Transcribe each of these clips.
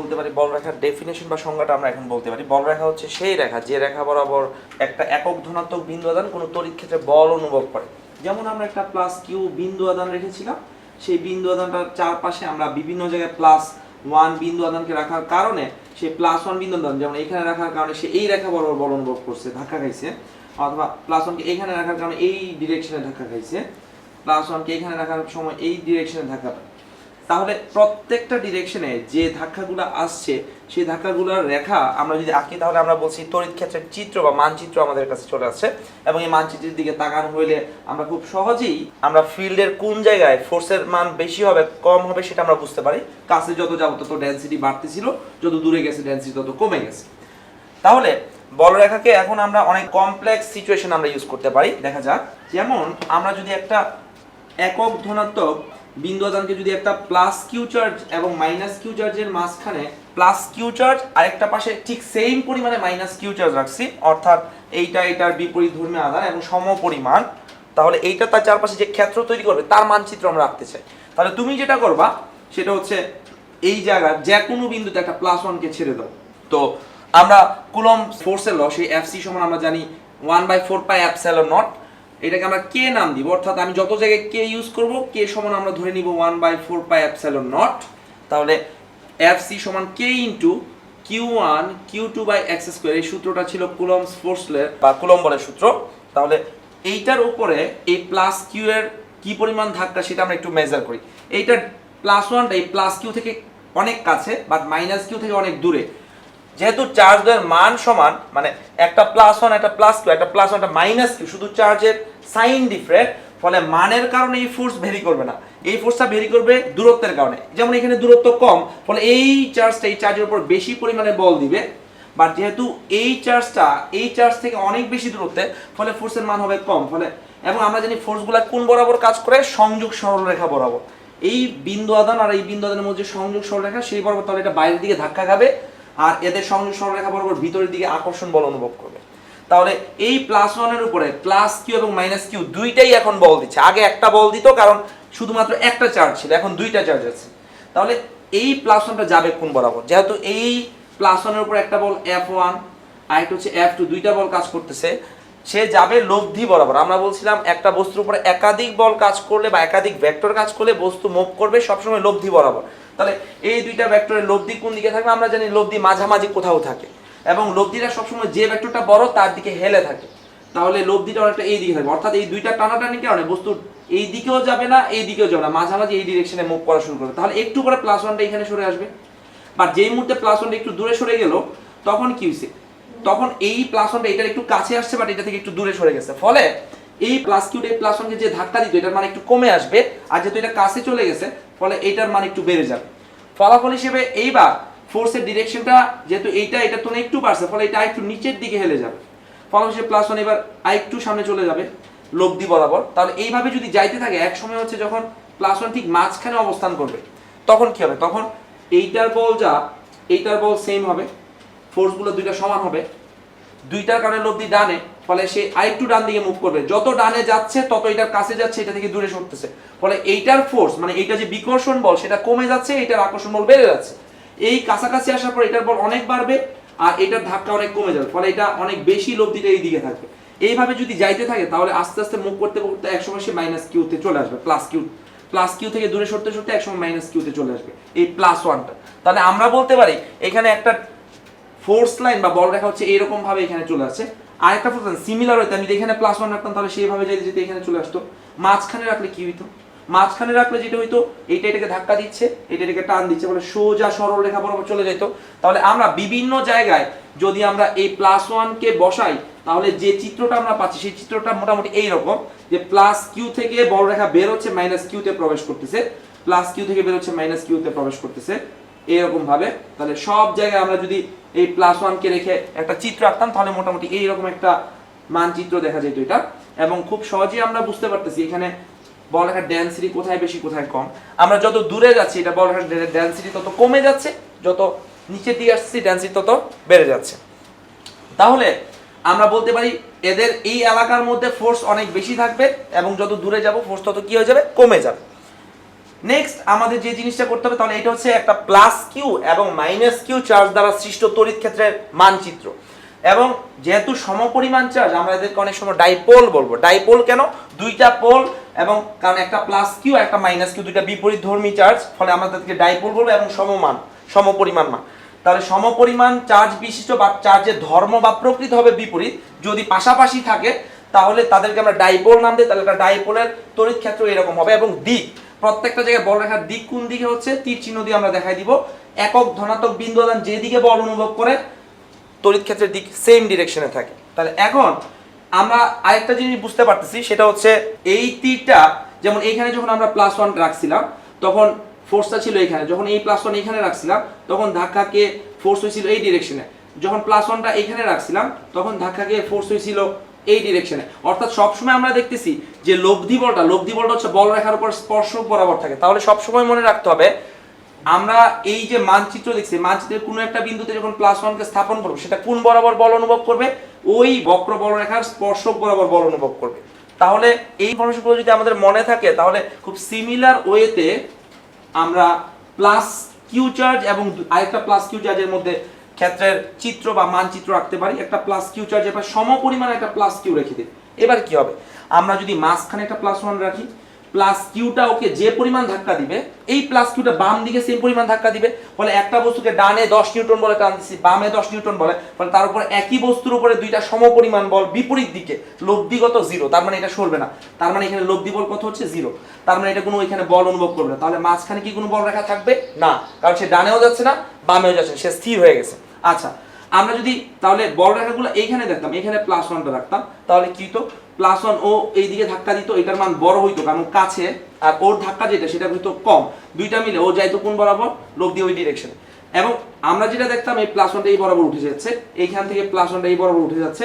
বলতে পারি বল রেখার ডেফিনেশন বা সংজ্ঞাটা আমরা এখন বলতে পারি। বল রেখা হচ্ছে সেই রেখা, যে রেখা বরাবর একটা একক ধনাত্মক বিন্দু আদান কোনো তড়িৎ ক্ষেত্রে বল অনুভব করে। যেমন আমরা একটা প্লাস কিউ বিন্দু আদান রেখেছিলাম, সেই বিন্দু আদানটার চারপাশে আমরা বিভিন্ন জায়গায় প্লাস ওয়ান বিন্দু আদানকে রাখার কারণে সেই প্লাস ওয়ান বিন্দু আদান যেমন এখানে রাখার কারণে সে এই রেখা বরাবর বল অনুভব করছে, ধাক্কা খাইছে, অথবা প্লাস ওয়ানকে এইখানে রাখার কারণে এই ডিরেকশনে ধাক্কা খাইছে প্লাস ওয়ানকে এইখানে রাখার সময় এই ডিরেকশনে ধাক্কা তাহলে প্রত্যেকটা ডিরেকশনে যে ধাক্কাগুলো আসছে, সেই ধাক্কাগুলোর রেখা আমরা যদি আঁকি, তাহলে আমরা বলছি তড়িৎ ক্ষেত্রের চিত্র বা মানচিত্র আমাদের কাছে চলে আসছে। এবং এই মানচিত্রের দিকে তাকানো হইলে আমরা খুব সহজেই আমরা ফিল্ডের কোন জায়গায় ফোর্সের মান বেশি হবে, কম হবে সেটা আমরা বুঝতে পারি। কাছে যত যাব তত ডেন্সিটি বাড়তেছিল, যত দূরে গেছে ডেন্সিটি তত কমে গেছে। তাহলে বলরেখাকে এখন আমরা অনেক কমপ্লেক্স সিচুয়েশন আমরা ইউজ করতে পারি। দেখা যাক, যেমন আমরা যদি একটা একক ধনাত্মক বিন্দু আদানকে যদি একটা প্লাস কিউ চার্জ এবং মাইনাস কিউ চার্জের মাঝখানে প্লাস কিউ চার্জ আরেকটা পাশে ঠিক সেম পরিমাণে মাইনাস কিউ চার্জ রাখছি, অর্থাৎ এইটা এটার বিপরীত ধর্মী আদান এবং সম পরিমাণ তাহলে এইটা তার চারপাশে যে ক্ষেত্র তৈরি করবে, তার মানচিত্র আমরা রাখতে চাই। তাহলে তুমি যেটা করবা, সেটা হচ্ছে এই জায়গার যে কোনো বিন্দুতে একটা প্লাস ওয়ানকে ছেড়ে দাও। তো আমরা কুলম ফোর্সের ল সেই এফ সি সমান আমরা জানি one by four pi epsilon naught এটাকে আমরা কে নাম দিব? অর্থাৎ আমি যত জায়গায় কে ইউজ করব, কে সমান আমরা ধরে নিব one by four pi epsilon naught তাহলে এফ সি সমান K into Q one Q two by X square এই সূত্রটা ছিল কুলমস ফোর্সলের বা কুলম বলের সূত্র। তাহলে এইটার উপরে এই প্লাস কিউ এর কি পরিমাণ ধাক্কা সেটা আমরা একটু মেজার করি। এইটার প্লাস ওয়ানটা এই প্লাস কিউ থেকে অনেক কাছে বাট মাইনাস কিউ থেকে অনেক দূরে। যেহেতু চার্জ চার্জের মান সমান মানে একটা প্লাস ওয়ান একটা প্লাস কিউ একটা প্লাস ওয়ান একটা মাইনাস কিউ শুধু চার্জের সাইন ডিফারেন্ট ফলে মানের কারণে এই ফোর্স ভেরি করবে না। এই ফোর্সটা ভেরি করবে দূরত্বের কারণে। যেমন এখানে দূরত্ব কম, ফলে এই চার্জটা এই চার্জের উপর বেশি পরিমাণে বল দিবে। বাট যেহেতু এই চার্জটা এই চার্জ থেকে অনেক বেশি দূরত্বে, ফলে ফোর্সের মান হবে কম। ফলে এবং আমরা জানি ফোর্সগুলা কোন বরাবর কাজ করে? সংযোগ সরলরেখা বরাবর। এই বিন্দু আদান আর এই বিন্দু আদানের মধ্যে সংযোগ সরলরেখা সেই বরাবর তাহলে এটা বাইরের দিকে ধাক্কা খাবে। আর এদের সংযোগ সরলরেখা বরাবর ভিতরের দিকে আকর্ষণ বল অনুভব করবে। তাহলে এই প্লাস ওয়ানের উপরে প্লাস কিউ এবং মাইনাস কিউ দুইটাই এখন বল দিচ্ছে। আগে একটা বল দিত, কারণ শুধুমাত্র একটা চার্জ ছিল, এখন দুইটা চার্জ আছে। তাহলে এই প্লাস ওয়ানটা যাবে কোন বরাবর? যেহেতু এই প্লাস ওয়ানের উপর একটা বল এফ ওয়ান আর একটা হচ্ছে এফ টু দুইটা বল কাজ করতেছে। সে যাবে লব্ধি বরাবর। আমরা বলছিলাম একটা বস্তুর উপরে একাধিক বল কাজ করলে বা একাধিক ভেক্টর কাজ করলে বস্তু মুভ করবে সবসময় লব্ধি বরাবর। তাহলে এই দুইটা ভেক্টরের লব্ধি কোন দিকে থাকবে? আমরা জানি লব্ধি মাঝামাঝি কোথাও থাকে। এবং লব্ধিটা সবসময় যে ভেক্টরটা বড়, তার দিকে হেলে থাকে। তাহলে লব্ধিটা অনেকটা এই দিকে থাকবে। অর্থাৎ এই দুইটা টানাটানি কারণে বস্তু এই দিকেও যাবে না, এই দিকেও যাবে না। মাঝামাঝি এই ডিরেকশনে মুভ করা শুরু করবে। তাহলে একটু করে প্লাস ওয়ানটা এখানে সরে আসবে। বা যেই মুহূর্তে প্লাস ওয়ানটা একটু দূরে সরে গেল, তখন কি হয়েছে তখন এই প্লাস ওয়ানটা এটার একটু কাছে আসছে বাট এটা থেকে একটু দূরে সরে গেছে। ফলে এই প্লাস কিউটা এই প্লাস ওয়ানকে যে ধাক্কা দিত, এটার মান একটু কমে আসবে। আর যেহেতু এটা কাছে চলে গেছে, ফলে এইটার মান একটু বেড়ে যাবে। ফলাফল হিসেবে এইবার ফোর্সের ডিরেকশনটা যেহেতু এইটা, এটা তো একটু বাড়ছে, ফলে এটা একটু নিচের দিকে হেলে যাবে। ফলাফল হিসেবে প্লাস ওয়ান এবার আরেকটু সামনে চলে যাবে, লব্ধি বরাবর। তাহলে এইভাবে যদি যাইতে থাকে এক সময় হচ্ছে যখন প্লাস ওয়ান ঠিক মাঝখানে অবস্থান করবে, তখন কি হবে? তখন এইটার বল যা, এইটার বল সেম হবে ফোর্সগুলো দুইটা সমান হবে দুইটার কারণে লব্ধি ডানে, ফলে সে আরেকটু ডান দিকে মুভ করবে। যত ডানে যাচ্ছে, তত এটার কাছে যাচ্ছে, এটা থেকে দূরে সরতেছে। ফলে এইটার ফোর্স মানে এইটা যে বিকর্ষণ বল, সেটা কমে যাচ্ছে, এটার আকর্ষণ বল বেড়ে যাচ্ছে। এই কাছাকাছি আসার পর এটার বল অনেক বাড়বে আর এটার ধাক্কা অনেক কমে যাবে, ফলে এটা অনেক বেশি লব্ধিটা এই দিকে থাকবে। এইভাবে যদি যাইতে থাকে, তাহলে আস্তে আস্তে মুভ করতে করতে একসময় সে মাইনাস কিউতে চলে আসবে প্লাস কিউ প্লাস কিউ থেকে দূরে সরতে সরতে একসময় মাইনাস কিউতে চলে আসবে, এই প্লাস ওয়ানটা তাহলে আমরা বলতে পারি, এখানে একটা ফোর্স লাইন বা বল রেখা হচ্ছে এরকম ভাবে এখানে চলে আসছে। আর একটা ফোর্স লাইন সিমিলার হইতে আমি যদি এখানে প্লাস ওয়ান রাখতাম, তাহলে সেইভাবে যদি যদি এখানে চলে আসতো। মাঝখানে রাখলে কি হইতো? মাঝখানে রাখলে যেটা হইতো এইটা এটাকে ধাক্কা দিচ্ছে, এটা এটাকে টান দিচ্ছে বলে সোজা সরল রেখা বরাবর চলে যেত তাহলে আমরা বিভিন্ন জায়গায় যদি আমরা এই প্লাস ওয়ানকে বসাই, তাহলে যে চিত্রটা আমরা পাচ্ছি, সেই চিত্রটা মোটামুটি এইরকম, যে প্লাস কিউ থেকে বড় রেখা বের হচ্ছে মাইনাস কিউতে প্রবেশ করতেছে। প্লাস কিউ থেকে বের হচ্ছে মাইনাস কিউতে প্রবেশ করতেছে। এইরকম ভাবে। তাহলে সব জায়গায় আমরা যদি এই প্লাস ওয়ানকে রেখে একটা চিত্র আঁকতাম, তাহলে মোটামুটি এইরকম একটা মানচিত্র দেখা যেত এটা। এবং খুব সহজেই আমরা বুঝতে পারতেছি, এখানে বলরেখার ডেন্সিটি কোথায় বেশি, কোথায় কম। আমরা যত দূরে যাচ্ছি, এটা বলরেখার ডেন্সিটি তত কমে যাচ্ছে, যত নিচে দিয়ে আসছি ডেন্সিটি তত বেড়ে যাচ্ছে। তাহলে আমরা বলতে পারি, এদের এই এলাকার মধ্যে ফোর্স অনেক বেশি থাকবে, এবং যত দূরে যাব ফোর্স তত কি হয়ে যাবে? কমে যাবে। নেক্সট আমাদের যে জিনিসটা করতে হবে, তাহলে এটা হচ্ছে একটা প্লাস কিউ এবং মাইনাস কিউ চার্জ দ্বারা সৃষ্ট তড়িৎ ক্ষেত্রের মানচিত্র। এবং যেহেতু সমপরিমাণ চার্জ আমরা এদেরকে অনেক সময় ডাইপোল বলব। ডাইপোল কেন? দুইটা পোল এবং কারণ একটা প্লাস কিউ একটা মাইনাস কিউ দুইটা বিপরীত ধর্মী চার্জ ফলে আমরা তাদেরকে ডাইপোল বলব এবং সমমান, সমপরিমাণ মান। তাহলে সমপরিমাণ চার্জ বিশিষ্ট বা চার্জের ধর্ম বা প্রকৃতি হবে বিপরীত। যদি পাশাপাশি থাকে, তাহলে তাদেরকে আমরা ডাইপোল নাম দিই, তাহলে একটা ডাইপোলের তড়িৎ ক্ষেত্র এরকম হবে এবং দিক প্রত্যেকটা জায়গায় বল রেখার দিক কোন দিকে হচ্ছে, তীর চিহ্ন দিয়ে আমরা দেখাই দিব। একক ধনাত্মক বিন্দু আদান যেদিকে বল অনুভব করে, তড়িৎ ক্ষেত্রের দিক সেম ডিরেকশনে থাকে। তাহলে এখন আমরা আরেকটা জিনিস বুঝতে পারতেছি, সেটা হচ্ছে এই তীরটা, যেমন এইখানে যখন আমরা প্লাস ওয়ান রাখছিলাম, তখন ফোর্সটা ছিল এখানে। যখন এই প্লাস ওয়ান এখানে রাখছিলাম, তখন ধাক্কাকে ফোর্স হয়েছিল এই ডিরেকশনে যখন প্লাস ওয়ানটা এখানে রাখছিলাম, তখন ধাক্কাকে ফোর্স হয়েছিল এই ডিরেকশনে অর্থাৎ সবসময় আমরা দেখতেছি যে লব্ধি বলটা লব্ধি বলটা হচ্ছে বল রেখার উপর স্পর্শক বরাবর থাকে। তাহলে সবসময় মনে রাখতে হবে, আমরা এই যে মানচিত্র দেখছি, মানচিত্রের কোনো একটা বিন্দুতে যখন প্লাস ওয়ানকে স্থাপন করব, সেটা কোন বরাবর বল অনুভব করবে? ওই বক্র বলরেখার স্পর্শক বরাবর বল অনুভব করবে। তাহলে এই ইনফরমেশনগুলো যদি আমাদের মনে থাকে, তাহলে খুব সিমিলার ওয়েতে আমরা প্লাস কিউ চার্জ এবং আরেকটা প্লাস কিউ চার্জের মধ্যে ক্ষেত্রের চিত্র বা মানচিত্র রাখতে পারি, একটা প্লাস কিউ চার্জ এবার সম পরিমাণে একটা প্লাস কিউ রেখে দিই। এবার কি হবে? আমরা যদি মাঝখানে একটা প্লাস ওয়ান রাখি প্লাস কিউটা ওকে যে পরিমাণ ধাক্কা দিবে, এই প্লাস কিউটা বাম দিকে সেম পরিমাণ ধাক্কা দিবে, ফলে একটা বস্তুকে ডানে দশ নিউটন বলে টান দিচ্ছি বামে দশ নিউটন বলে, ফলে তার উপর একই বস্তুর উপরে দুইটা সম পরিমাণ বল বিপরীত দিকে, লব্ধিগত জিরো তার মানে এটা সরবে না। তার মানে এখানে লব্ধি বল কত হচ্ছে? জিরো তার মানে এটা কোনো এখানে বল অনুভব করবে না। তাহলে মাঝখানে কি কোনো বল রেখা থাকবে? না। কারণ সে ডানেও যাচ্ছে না, বামেও যাচ্ছে সে স্থির হয়ে গেছে। আচ্ছা আমরা যদি তাহলে বড় রেখাগুলো এইখানে দেখতাম এখানে প্লাস ওয়ানটা রাখতাম, তাহলে কি তো প্লাস ওয়ান ও এইদিকে ধাক্কা দিত, এটার মান বড় হইতো, কারণ কাছে আর ওর ধাক্কা যেটা, সেটা হইতো কম। দুইটা মিলে ও যাইতো কোন বরাবর? লোক দিয়ে ওই ডিরেকশনে এবং আমরা যেটা দেখতাম, এই প্লাস ওয়ানটা এই বরাবর উঠে যাচ্ছে, এইখান থেকে প্লাস ওয়ানটা এই বরাবর উঠে যাচ্ছে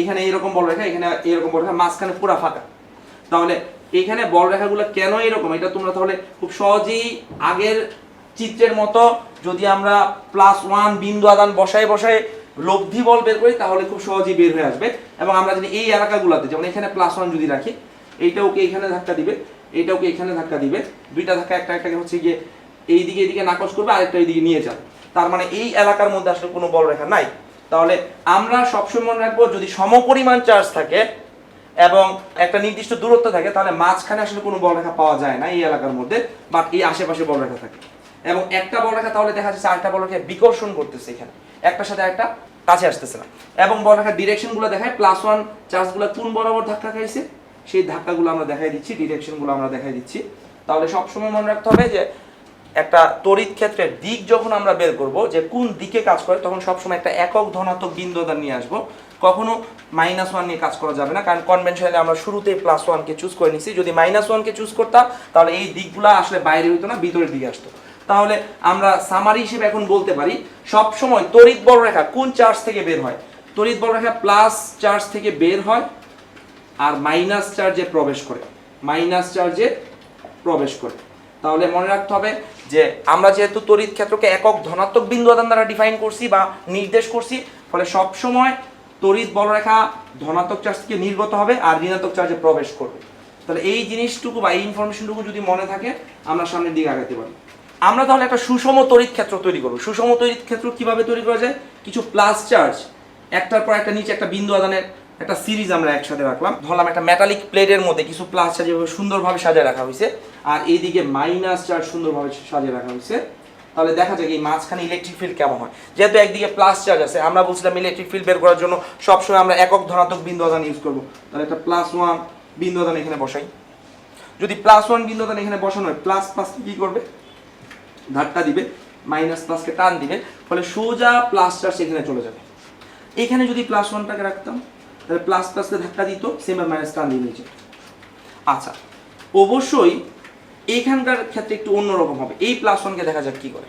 এখানে এইরকম বড় রেখা এখানে এইরকম বড় রেখা, মাঝখানে পুরা ফাঁকা। তাহলে এখানে বল রেখাগুলো কেন এরকম এটা তোমরা তাহলে খুব সহজেই আগের চিত্রের মতো যদি আমরা প্লাস ওয়ান বিন্দু আদান বসায় বসায় লব্ধি বল বের করি, তাহলে খুব সহজেই বের হয়ে আসবে। এবং আমরা যদি এই এলাকাগুলোতে, যেমন এখানে প্লাস ওয়ান যদি রাখি, এইটা ওকে এখানে ধাক্কা দিবে, এইটা ওকে এখানে ধাক্কা দিবে, দুইটা ধাক্কা একটা একটাকে হচ্ছে গিয়ে এই দিকে এইদিকে নাকচ করবে, আরেকটা এইদিকে নিয়ে যাবে। তার মানে এই এলাকার মধ্যে আসলে কোনো বল রেখা নাই। তাহলে আমরা সবসময় মনে রাখব, যদি সমপরিমাণ চার্জ থাকে এবং একটা নির্দিষ্ট দূরত্ব থাকে, তাহলে মাঝখানে আসলে কোনো বলরেখা পাওয়া যায় না এই এলাকার মধ্যে বাট এই আশেপাশে বলরেখা থাকে। এবং একটা বলরেখা তাহলে দেখা যাচ্ছে আরেকটা বলরেখা বিকর্ষণ করতেছে এখানে। একটার সাথে একটা কাছে আসতেছে না। এবং বলরেখার ডিরেকশনগুলো দেখায় প্লাস ওয়ান চার্জগুলো কোন বরাবর ধাক্কা খাইছে, সেই ধাক্কাগুলো আমরা দেখাই দিচ্ছি ডিরেকশনগুলো আমরা দেখাই দিচ্ছি। তাহলে সবসময় মনে রাখতে হবে যে, একটা তড়িৎ ক্ষেত্রের দিক যখন আমরা বের করব, যে কোন দিকে কাজ করে, তখন সবসময় একটা একক ধনাত্মক বিন্দু দ্বারা নিয়ে আসব। কখনো মাইনাস ওয়ান নিয়ে কাজ করা যাবে না, কারণ কনভেনশনালি আমরা শুরুতেই প্লাস ওয়ানকে চুজ করে নিছি। যদি মাইনাস ওয়ানকে চুজ করতাম, তাহলে এই দিকগুলো আসলে বাইরে হইতো না, ভিতরের দিকে আসতো। তাহলে আমরা সামারি হিসেবে এখন বলতে পারি সব সময় তড়িৎ বলরেখা কোন চার্জ থেকে বের হয়? তড়িৎ বলরেখা প্লাস চার্জ থেকে বের হয় আর মাইনাস চার্জে প্রবেশ করে। মাইনাস চার্জে প্রবেশ করে। তাহলে মনে রাখতে হবে যে আমরা যেহেতু তড়িৎ ক্ষেত্রকে একক ধনাত্মক বিন্দু আদান দ্বারা ডিফাইন করছি বা নির্দেশ করছি, ফলে সব সময় তড়িৎ বলরেখা ধনাত্মক চার্জ থেকে নির্গত হবে আর ঋণাত্মক চার্জে প্রবেশ করবে। তাহলে এই জিনিসটুকু বা এই ইনফরমেশনটুকু যদি মনে থাকে, আমরা সামনের দিকে আগাতে পারি। আমরা তাহলে একটা সুষম তড়িৎ ক্ষেত্র তৈরি করব। সুষম তড়িৎ ক্ষেত্র কীভাবে তৈরি করা যায়? কিছু প্লাস চার্জ একটার পর একটা নিচে একটা বিন্দু আদানের একটা সিরিজ আমরা একসাথে রাখলাম। ধরলাম একটা মেটালিক প্লেটের মধ্যে কিছু প্লাস চার্জ এভাবে সুন্দরভাবে সাজিয়ে রাখা হয়েছে। আর এইদিকে মাইনাস চার্জ সুন্দরভাবে সাজিয়ে রাখা হয়েছে। তাহলে দেখা যায় এই মাঝখানে ইলেকট্রিক ফিল্ড কেমন হয়। যেহেতু একদিকে প্লাস চার্জ আছে, আমরা বলছিলাম ইলেকট্রিক ফিল্ড বের করার জন্য সবসময় আমরা একক ধনাত্মক বিন্দু আদান ইউজ করব। তাহলে একটা প্লাস ওয়ান বিন্দু আদান এখানে বসাই। যদি প্লাস ওয়ান বিন্দু আদান এখানে বসানো হয় প্লাস প্লাস কি করবে? ধাক্কা দিবে মাইনাস প্লাসকে টান দিবে, ফলে সোজা প্লাস চার্জ এখানে চলে যাবে। এখানে যদি প্লাস ওয়ানটাকে রাখতাম, তাহলে প্লাস প্লাসকে ধাক্কা দিত সেম মাইনাস টান দিয়ে নিচে আচ্ছা অবশ্যই এইখানকার ক্ষেত্রে একটু অন্যরকম হবে। এই প্লাস ওয়ানকে দেখা যাক কি করে।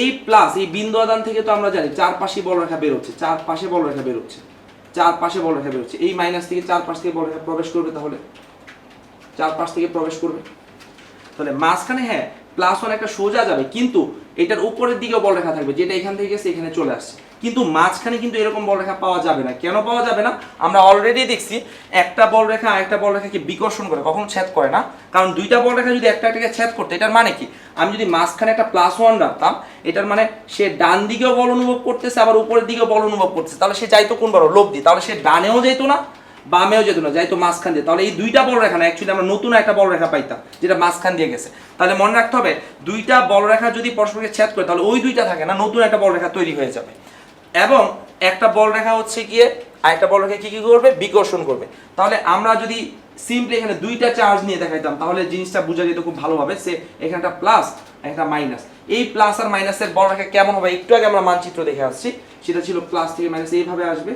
এই প্লাস এই বিন্দু আদান থেকে তো আমরা জানি, চারপাশে বল রেখা বেরোচ্ছে চারপাশে বল রেখা বেরোচ্ছে চারপাশে বল রেখা বেরোচ্ছে এই মাইনাস থেকে চার পাশ থেকে বল রেখা প্রবেশ করবে তাহলে। চার পাশ থেকে প্রবেশ করবে। তাহলে মাঝখানে হ্যাঁ প্লাস ওয়ান একটা সোজা যাবে, কিন্তু এটার উপরের দিকে বল রেখা থাকবে, যেটা এখান থেকে গেছে, এখানে চলে আসছে। কিন্তু মাঝখানে কিন্তু এরকম বলরেখা পাওয়া যাবে না। কেন পাওয়া যাবে না? আমরা অলরেডি দেখছি, একটা বল বলরেখা আরেকটা বলরেখাকে বিকর্ষণ করে, কখনো ছেদ করে না। কারণ দুইটা বল রেখা যদি একটা একটাকে ছেদ করতে, এটার মানে কি? আমি যদি মাঝখানে একটা প্লাস ওয়ান রাখতাম, এটার মানে সে ডান দিকেও বল অনুভব করতেছে, আবার উপরের দিকেও বল অনুভব করতেছে। তাহলে সে যাইতো কোন বড়? লোভ দিয়ে। তাহলে সে ডানেও যেত না বামেও যেত না যাইতো মাঝখান দিয়ে। তাহলে এই দুইটা বল রেখা না অ্যাকচুয়ালি আমরা নতুন একটা বল রেখা পাইতাম, যেটা মাঝখান দিয়ে গেছে। তাহলে মনে রাখতে হবে, দুইটা বল রেখা যদি পরস্পরকে ছেদ করে, তাহলে ওই দুইটা থাকে না, নতুন একটা বল রেখা তৈরি হয়ে যাবে। এবং একটা বল রেখা হচ্ছে গিয়ে, আরেকটা বল রেখা কি কি করবে? বিকর্ষণ করবে। তাহলে আমরা যদি সিম্পলি এখানে দুইটা চার্জ নিয়ে দেখাইতাম, তাহলে জিনিসটা বোঝা যেত খুব ভালোভাবে সে এখানে একটা প্লাস একটা মাইনাস এই প্লাস আর মাইনাসের বল রেখা কেমন হবে? একটু আগে আমরা মানচিত্র দেখে আসছি, সেটা ছিল প্লাস থেকে মাইনাস এইভাবে আসবে।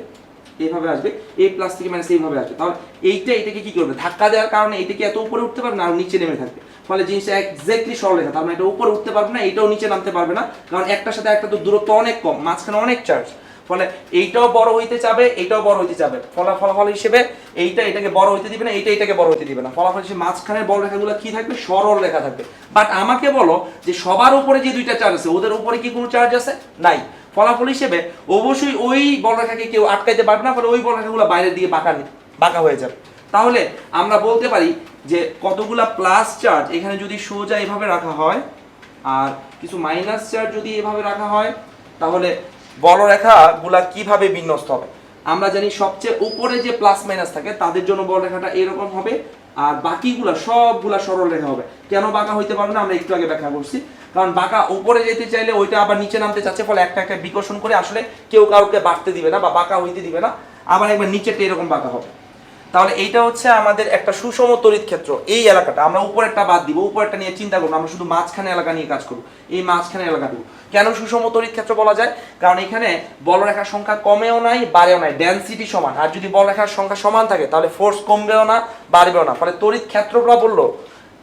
এইভাবে আসবে এই প্লাস থেকে মাইনাস এইভাবে আসবে। তাহলে এইটা, এটাকে কি করবে? ধাক্কা দেওয়ার কারণে এইটাকে এত উপরে উঠতে পারবে না আর নিচে নেমে থাকবে। ফলে জিনিসটা এক্স্যাক্টলি সরলরেখা তার মানে এটা উপরে উঠতে পারবে না, এটাও নিচে নামতে পারবে না, কারণ একটার সাথে একটা তো দূরত্ব অনেক কম, মাঝখানে অনেক চার্জ ফলে এইটাও বড় হইতে চাবে এইটাও বড় হইতে চাবে। ফলা ফলাফল হিসেবে এইটা এটাকে বড় হইতে দিবে না, এইটা এটাকে বড় হইতে দিবে না। ফলাফল হিসেবে মাঝখানের বড় রেখাগুলো কি থাকবে? সরল রেখা থাকবে। বাট আমাকে বলো যে সবার উপরে যে দুইটা চার্জ আছে, ওদের উপরে কি কোনো চার্জ আছে? নাই। ফলাফল হিসেবে অবশ্যই ওই বলরেখাকে কেউ আটকাইতে পারবে না, ফলে ওই বলরেখাগুলো বাইরের দিকে বাঁকা বাঁকা হয়ে যাবে। তাহলে আমরা বলতে পারি যে কতগুলা প্লাস চার্জ এখানে যদি সোজা এভাবে রাখা হয়, আর কিছু মাইনাস চার্জ যদি এভাবে রাখা হয়, তাহলে বলরেখাগুলা কীভাবে বিন্যস্ত হবে? আমরা জানি সবচেয়ে উপরে যে প্লাস মাইনাস থাকে, তাদের জন্য বলরেখাটা এরকম হবে, আর বাকিগুলা সবগুলা সরল রেখা হবে। কেন বাঁকা হইতে পারবে না? আমরা একটু আগে ব্যাখ্যা করছি। কারণ বাঁকা উপরে যেতে চাইলে ওইটা আবার নিচে নামতে চাচ্ছে, ফলে একটা একটা বিকর্ষণ করে আসলে কেউ কাউকে বাড়তে দিবে না বা বাঁকা হইতে দিবে না। আবার একবার নিচেরটা এরকম বাঁকা হবে। তাহলে এইটা হচ্ছে আমাদের একটা সুষম তড়িৎ ক্ষেত্র। এই এলাকাটা আমরা উপরেরটা বাদ দিব, উপরেরটা নিয়ে চিন্তা করব আমরা শুধু মাঝখানে এলাকা নিয়ে কাজ করব। এই মাঝখানে এলাকা দেবো। কেন সুষম তড়িৎ ক্ষেত্র বলা যায়? কারণ এখানে বলরেখার সংখ্যা কমেও নাই, বাড়েও নাই ডেন্সিটি সমান। আর যদি বলরেখার সংখ্যা সমান থাকে, তাহলে ফোর্স কমবেও না, বাড়বেও না। ফলে তড়িৎ ক্ষেত্র বলল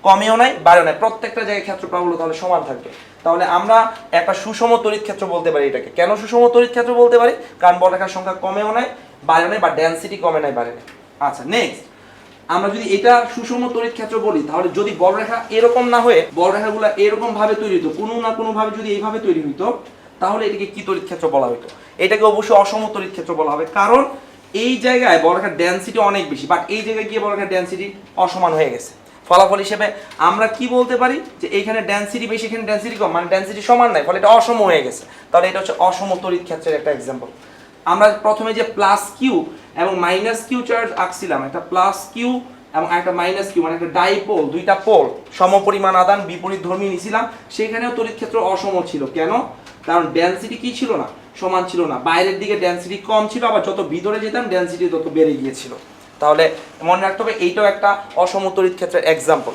কমেও নাই, বাড়েও নাই। প্রত্যেকটা জায়গায় ক্ষেত্র বলল তাহলে সমান থাকবে। তাহলে আমরা একটা সুষম তড়িৎ ক্ষেত্র বলতে পারি এটাকে। কেন সুষম তড়িৎ ক্ষেত্র বলতে পারি? কারণ বলরেখার সংখ্যা কমেও নাই, বাড়েও নাই বা ডেন্সিটি কমে নাই, বাড়ে নাই। আচ্ছা নেক্সট আমরা যদি এটা সুষম তড়িৎ ক্ষেত্র বলি, তাহলে যদি বলরেখা এরকম না হয়ে বলরেখাগুলো এরকম ভাবে তৈরি হতো কোনো না কোনো ভাবে যদি এইভাবে তৈরি হইতো, তাহলে এটাকে কি তড়িৎ ক্ষেত্র বলা হতো এটাকে অবশ্যই অসম তড়িৎ ক্ষেত্র বলা হবে। কারণ এই জায়গায় বলরেখার ডেন্সিটি অনেক বেশি বাট এই জায়গায় গিয়ে বলরেখার ডেন্সিটি অসমান হয়ে গেছে। ফলাফল হিসেবে আমরা কি বলতে পারি? যে এইখানে ডেন্সিটি বেশি, এখানে ডেন্সিটি কম মানে ডেন্সিটি সমান নাই, ফলে এটা অসম হয়ে গেছে। তাহলে এটা হচ্ছে অসম তড়িৎ ক্ষেত্রের একটা এক্সাম্পল আমরা প্রথমে যে প্লাস কিউ এবং মাইনাস কিউ চার্জ আঁকছিলাম, একটা প্লাস কিউ এবং একটা মাইনাস কিউ মানে একটা ডাইপোল দুইটা পোল সমপরিমাণ আদান বিপরীত ধর্মী নিছিলাম, সেখানেও তড়িৎ ক্ষেত্র অসম ছিল। কেন? কারণ ডেন্সিটি কি ছিল না? সমান ছিল না। বাইরের দিকে ডেন্সিটি কম ছিল, আবার যত ভিতরে যেতাম ডেন্সিটি তত বেড়ে গিয়েছিল। তাহলে মনে রাখতে হবে এইটাও একটা অসমতরিত ক্ষেত্রের এক্সাম্পল